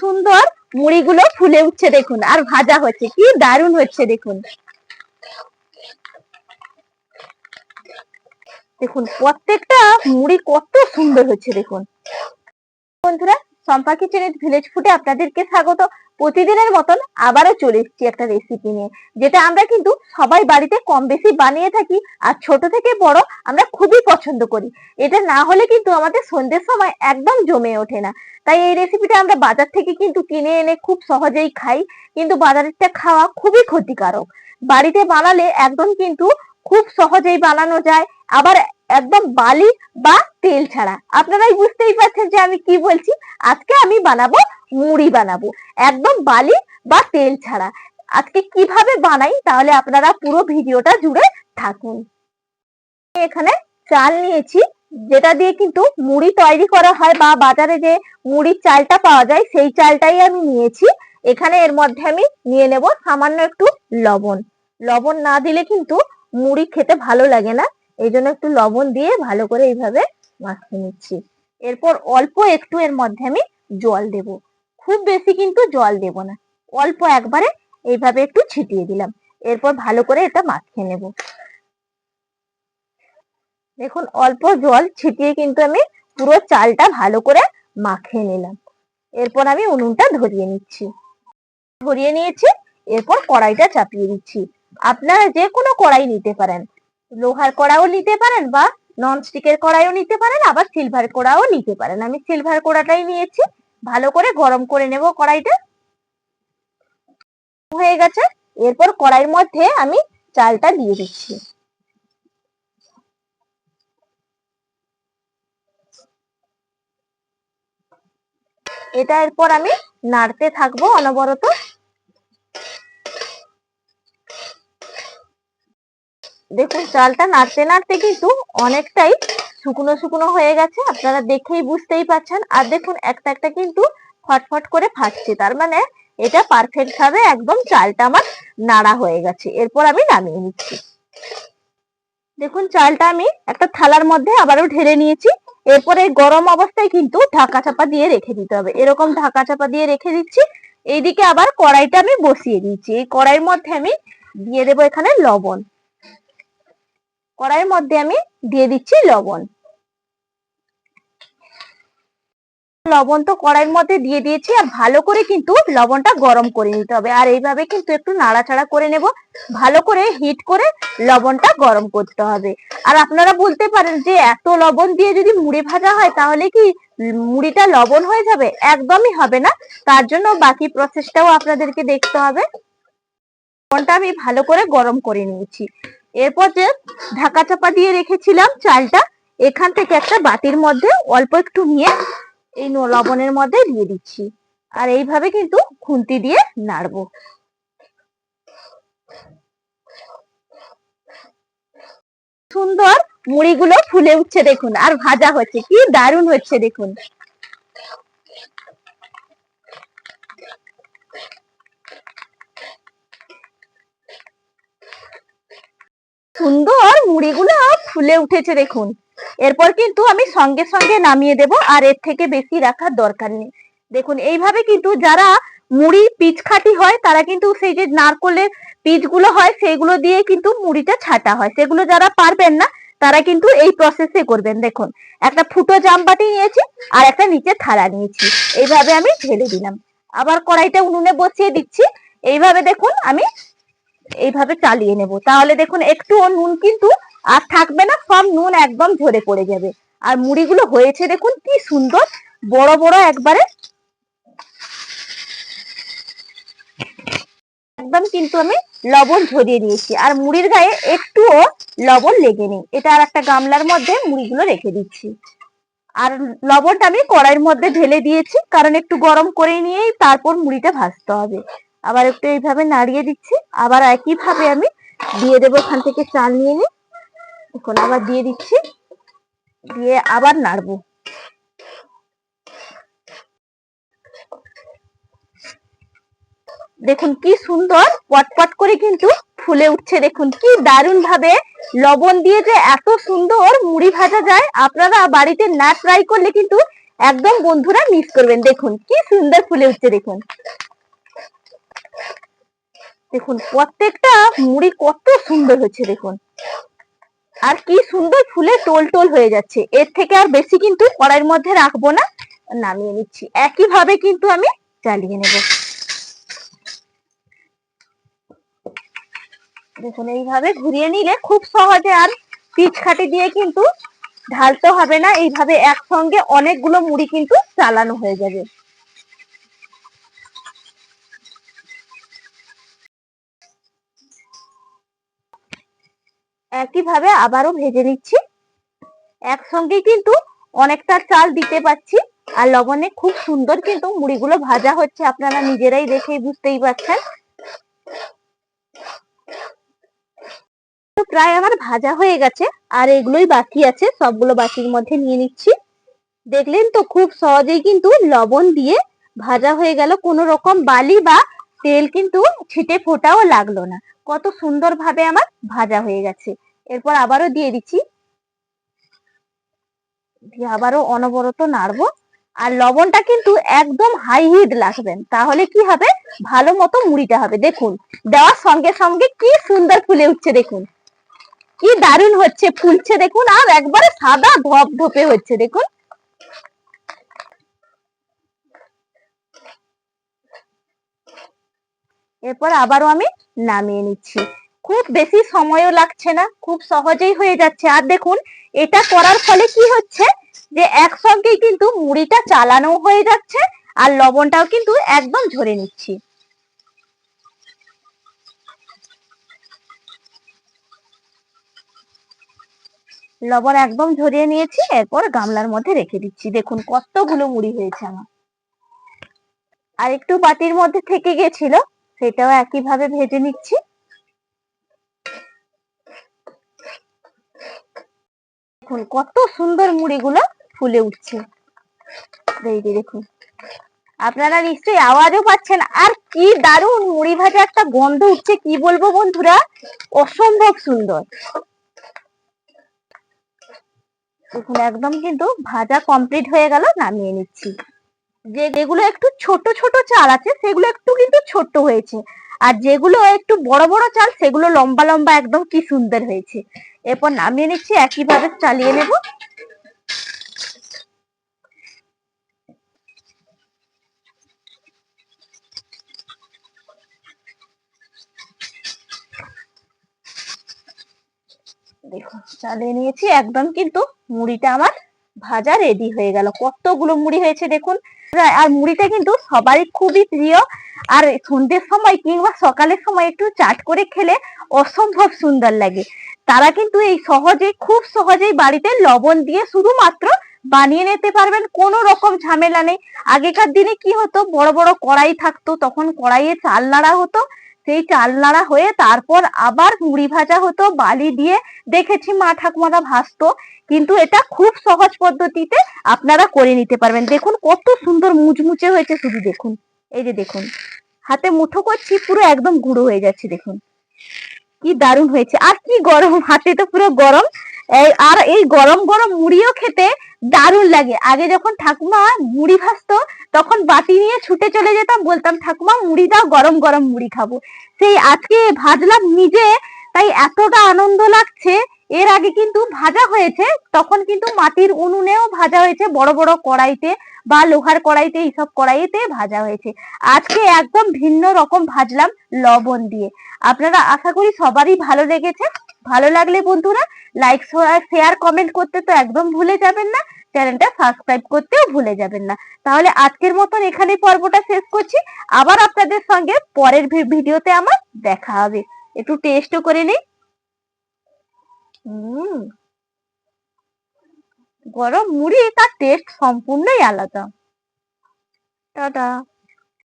সুন্দর মুড়িগুলো ফুলে উঠছে দেখুন, আর ভাজা হচ্ছে, কি দারুণ হচ্ছে দেখুন। দেখুন, প্রত্যেকটা মুড়ি কত সুন্দর হচ্ছে দেখুন। বন্ধুরা সম্পা কিচেনের ভিলেজ ফুটে আপনাদেরকে স্বাগত। প্রতিদিনের মতন আবারও চলে এসেছি একটা রেসিপি নিয়ে, যেটা আমরা কিন্তু সবাই বাড়িতে কম বেশি বানিয়ে থাকি আর ছোট থেকে বড় আমরা খুবই পছন্দ করি। এটা না হলে কিন্তু আমাদের সন্ধ্যের সময় একদম জমে ওঠে না। তাই এই রেসিপিটা আমরা বাজার থেকে কিন্তু কিনে এনে খুব সহজেই খাই, কিন্তু বাজারেরটা খাওয়া খুবই ক্ষতিকারক। বাড়িতে বানালে একদম কিন্তু খুব সহজেই বানানো যায়, আবার একদম বালি বা তেল ছাড়া। আপনারাই বুঝতেই পারছেন যে আমি কি বলছি। আজকে আমি বানাবো, মুড়ি বানাবো। একদম বালি বা তেল ছাড়া। আজকে কীভাবে বানাই তাহলে আপনারা পুরো ভিডিওটা জুড়ে থাকুন। এখানে চাল নিয়েছি, যেটা দিয়ে কিন্তু মুড়ি তৈরি করা হয় বা বাজারে যে মুড়ির চালটা পাওয়া যায়, সেই চালটাই আমি নিয়েছি। এখানে এর মধ্যে আমি নিয়ে নেব সামান্য একটু লবণ। লবণ না দিলে কিন্তু মুড়ি খেতে ভালো লাগে না। এই জন্য একটু লবণ দিয়ে ভালো করে এইভাবে মাখিয়ে নিচ্ছি। এরপর অল্প একটু এর মধ্যে আমি জল দেব। খুব বেশি কিন্তু জল দেব না। অল্প একবারে এইভাবে একটু ছিটিয়ে দিলাম। এরপর ভালো করে এটা মাখিয়ে নেব। দেখুন, অল্প জল ছিটিয়ে কিন্তু আমি পুরো চালটা ভালো করে মাখিয়ে নিলাম। এরপর আমি উনুনটা ধরিয়ে নিচ্ছি। ধরিয়ে নিয়েছি, এরপর কড়াইটা চাপিয়ে দিচ্ছি। আপনারা যে কোনো কড়াই নিতে পারেন। লোহার কড়াও নিতে পারেন বা নন স্টিকের কড়াইও নিতে পারেন, আবার সিলভার কড়াও নিতে পারেন। আমি সিলভার কড়াটাই নিয়েছি। ভালো করে গরম করে নেব কড়াইটা। হয়ে গেছে। এরপর কড়াইয়ের মধ্যে আমি চালটা দিয়ে দিচ্ছি। এটা এরপর আমি নাড়তে থাকব অনবরত। দেখুন, চালটা নাড়তে নাড়তে কিন্তু অনেকটাই শুকনো শুকনো হয়ে গেছে। আপনারা দেখেই বুঝতেই পারছেন। আর দেখুন, একটা একটা কিন্তু ফটফট করে ফাটছে। তার মানে এটা পারফেক্ট ভাবে একদম চালটা আমার নাড়া হয়ে গেছে। এরপর আমি নামিয়ে নিচ্ছি। দেখুন, চালটা আমি একটা থালার মধ্যে আবারও ঢেলে নিয়েছি। এরপরে গরম অবস্থায় কিন্তু ঢাকা চাপা দিয়ে রেখে দিতে হবে। এরকম ঢাকা চাপা দিয়ে রেখে দিচ্ছি। এইদিকে আবার কড়াইটা আমি বসিয়ে দিচ্ছি। এই কড়াইয়ের মধ্যে আমি দিয়ে দেবো এখানে লবণ। কড়াইয়ের মধ্যে আমি দিয়ে দিচ্ছি লবণ। লবণ তো কড়াইয়ের মধ্যে দিয়ে দিয়েছি আর ভালো করে কিন্তু লবণটা গরম করে নিতে হবে। আর এইভাবে কিন্তু একটু নাড়াচাড়া করে নেব। ভালো করে হিট করে লবণটা গরম করতে হবে। আর আপনারা বলতে পারেন যে এত লবণ দিয়ে যদি মুড়ি ভাজা হয় তাহলে কি মুড়িটা লবণ হয়ে যাবে? একদমই হবে না। তার জন্য বাকি প্রসেসটাও আপনাদেরকে দেখতে হবে। লবণটা আমি ভালো করে গরম করে নিয়েছি। এরপর যে ঢাকা চাপা দিয়ে রেখেছিলাম চালটা, এখান থেকে একটা বাটির মধ্যে অল্প একটু নিয়ে এই লবণের মধ্যে দিয়ে দিচ্ছি। আর এইভাবে কিন্তু খুন্তি দিয়ে নাড়বো। সুন্দর মুড়িগুলো ফুলে উঠছে দেখুন, আর ভাজা হচ্ছে, কি দারুণ হচ্ছে দেখুন। সুন্দর মুড়িগুলো ফুলে উঠেছে দেখুন। এরপর কিন্তু আমি সঙ্গে সঙ্গে নামিয়ে দেব, আর এর থেকে বেশি রাখার দরকার নেই। দেখুন, এইভাবে কিন্তু যারা মুড়ি পিচখাটি হয়, তারা কিন্তু সেই যে নারকলের পিচগুলো হয় সেগুলো দিয়ে কিন্তু মুড়িটা ছাটা হয়। সেগুলো যারা পারবেন না, তারা কিন্তু এই প্রসেসে করবেন। দেখুন, একটা ফুটো জামবাটি নিয়েছি, আর একটা নিচে থালা নিয়েছি। এইভাবে আমি ঢেলে দিলাম। আবার কড়াইটা উনুনে বসিয়ে দিচ্ছি। এইভাবে দেখুন, আমি এইভাবে চালিয়ে নেব। তাহলে দেখুন একটুও নুন কিন্তু আর থাকবে না, সব নুন একদম ঝরে পড়ে যাবে। আর মুড়িগুলো হয়েছে দেখুন, কি সুন্দর, বড় বড় একবারে। একদম কিন্তু আমি লবণ ঝরিয়ে দিয়েছি। আর মুড়ির গায়ে একটুও লবণ লেগে নেই। এটা আর একটা গামলার মধ্যে মুড়িগুলো রেখে দিচ্ছি। আর লবণটা আমি কড়াইয়ের মধ্যে ঢেলে দিয়েছি, কারণ একটু গরম করে নিয়েই তারপর মুড়িটা ভাজতে হবে। আবার একটু এইভাবে নাড়িয়ে দিচ্ছি। আবার একই ভাবে আমি দিয়ে দেবো ওখান থেকে চাল নিয়ে নিই। এখন আবার দিয়ে দিচ্ছি। দিয়ে আবার নাড়বো। দেখুন কি সুন্দর, পটপট করে কিন্তু ফুলে উঠছে। দেখুন কি দারুণ ভাবে লবণ দিয়ে যে এত সুন্দর মুড়ি ভাজা যায়। আপনারা বাড়িতে না ট্রাই করলে কিন্তু একদম বন্ধুরা মিস করবেন। দেখুন কি সুন্দর ফুলে উঠছে, দেখুন। দেখুন, প্রত্যেকটা মুড়ি কত সুন্দর হচ্ছে দেখুন। আর কি সুন্দর ফুলে টোল টোল হয়ে যাচ্ছে। এর থেকে আর বেশি কিন্তু কড়াইয়ের মধ্যে রাখব না, নামিয়ে নিচ্ছি। একই ভাবে কিন্তু আমি চালিয়ে নেব। দেখুন, এইভাবে ঘুরিয়ে নিলে খুব সহজে আর পিচ খাটি দিয়ে কিন্তু ঢালতে হবে না। এইভাবে একসঙ্গে অনেকগুলো মুড়ি কিন্তু চালানো হয়ে যাবে। একইভাবে আবারও ভেজে নিচ্ছি। একসঙ্গে কিন্তু অনেকটা চাল দিতে পারছি। আর লবণে খুব সুন্দর কিন্তু মুড়িগুলো ভাজা হচ্ছে, আপনারা নিজেরাই দেখেই বুঝতেই পারছেন। প্রায় আমার ভাজা হয়ে গেছে, আর এগুলোই বাকি আছে, সবগুলো বাকির মধ্যে নিয়ে নিচ্ছি। দেখলেন তো খুব সহজেই কিন্তু লবণ দিয়ে ভাজা হয়ে গেল, কোনো রকম বালি বা তেল কিন্তু ছিটে ফোটাও লাগল না। কত সুন্দর ভাবে আমার ভাজা হয়ে গেছে। এরপর আবারও দিয়ে দিচ্ছি। দিয়ে আবারও অনবরত নাড়বো। আর লবণটা কিন্তু একদম হাই হিট লাগবেন তাহলে কি হবে? ভালো মতো মুড়িটা হবে। দেখুন, দেওয়ার সঙ্গে সঙ্গে কি সুন্দর ফুলে উঠছে দেখুন। কি দারুণ হচ্ছে। ফুলছে দেখুন, আর একবারে সাদা ধপ ধপে হচ্ছে দেখুন। এরপর আবারও আমি নামিয়ে নিচ্ছি। খুব বেশি সময়ও লাগছে না, খুব সহজেই হয়ে যাচ্ছে। আর দেখুন, এটা করার ফলে কি হচ্ছে যে একসঙ্গেই কিন্তু মুড়িটা চালানো হয়ে যাচ্ছে আর লবণটাও কিন্তু একদম ঝরে নিচ্ছি। লবণ একদম ঝরিয়ে নিয়েছি, এরপর গামলার মধ্যে রেখে দিচ্ছি। দেখুন, কতগুলো মুড়ি হয়েছে আমার। আর একটু বাটির মধ্যে থেকে গেছিল। সেটাও একইভাবে ভেজে নিচ্ছি। দেখুন কত সুন্দর মুড়িগুলো ফুলে উঠছে। দেখুন। আপনারা নিশ্চয়ই আওয়াজও পাচ্ছেন। আর কি দারুণ মুড়ি ভাজা একটা গন্ধ উঠছে, কি বলব বন্ধুরা? অসম্ভব সুন্দর। দেখুন একদম কিন্তু ভাজা কমপ্লিট হয়ে গেল, নামিয়ে নিচ্ছি। যেগুলো একটু ছোট ছোট চাল আছে, সেগুলো একটু কিন্তু ছোট হয়েছে। আর যেগুলো একটু বড় বড় চাল, সেগুলো লম্বা লম্বা একদম কি সুন্দর হয়েছে। এরপর নামিয়ে নিচ্ছি, একইভাবে চালিয়ে নেব। দেখুন, চালিয়ে নিয়েছি, একদম কিন্তু মুড়িটা আমার ভাজা রেডি হয়ে গেল। কতগুলো মুড়ি হয়েছে দেখুন। আর মুড়িটা কিন্তু সবারই খুবই প্রিয়। আর সন্ধ্যের সময় কিংবা সকালের সময় একটু চাট করে খেলে অসম্ভব সুন্দর লাগে। তারা কিন্তু এই সহজে, খুব সহজেই বাড়িতে লবণ দিয়ে শুধুমাত্র বানিয়ে নিতে পারবেন, কোনো রকম ঝামেলা নেই। আগেকার দিনে কি হতো, বড় বড় কড়াই থাকতো, তখন কড়াইয়ে চাল নাড়া হতো। সেই চাল নাড়া হয়ে তারপর আবার মুড়ি ভাজা হতো, বালি দিয়ে। দেখেছি মা ঠাকুমারা ভাজতো। কিন্তু এটা খুব সহজ পদ্ধতিতে আপনারা করে নিতে পারবেন। দেখুন কত সুন্দর মুচমুচে হয়েছে, শুধু দেখুন। এই যে দেখুন, হাতে মুঠো করছি, পুরো একদম গুঁড়ো হয়ে যাচ্ছে, দেখুন। কি দারুণ হয়েছে। আর কি গরম, হাতে তো পুরো গরম। আর এই গরম গরম মুড়িও খেতে দারুণ লাগে। আগে যখন ঠাকুমা মুড়ি ভাজতো, তখন বাটি নিয়ে ছুটে চলে যেতাম, বলতাম, ঠাকুমা, মুড়ি দাও, গরম গরম মুড়ি খাব। সেই আজকে ভাজলাম নিজে, তাই এতটা আনন্দ লাগছে। এর আগে কিন্তু ভাজা হয়েছে, তখন কিন্তু মাটির উনুনেও ভাজা হয়েছে, বড় বড় কড়াইতে বা লোহার কড়াইতে, এইসব কড়াইতে ভাজা হয়েছে। আজকে একদম ভিন্ন রকম ভাজলাম লবণ দিয়ে। আপনারা আশা করি সবারই ভালো লেগেছে। ভালো লাগলে বন্ধুরা লাইক শেয়ার কমেন্ট করতে তো একদম ভুলে যাবেন না। চ্যানেলটা সাবস্ক্রাইব করতেও ভুলে যাবেন না। তাহলে আজকের মতন এখানে পর্বটা শেষ করছি। আবার আপনাদের সঙ্গে পরের ভিডিওতে আমার দেখা হবে। একটু টেস্টও করে নিই। হুম গরম মুড়ি, তার টেস্ট সম্পূর্ণই আলাদা। টাটা।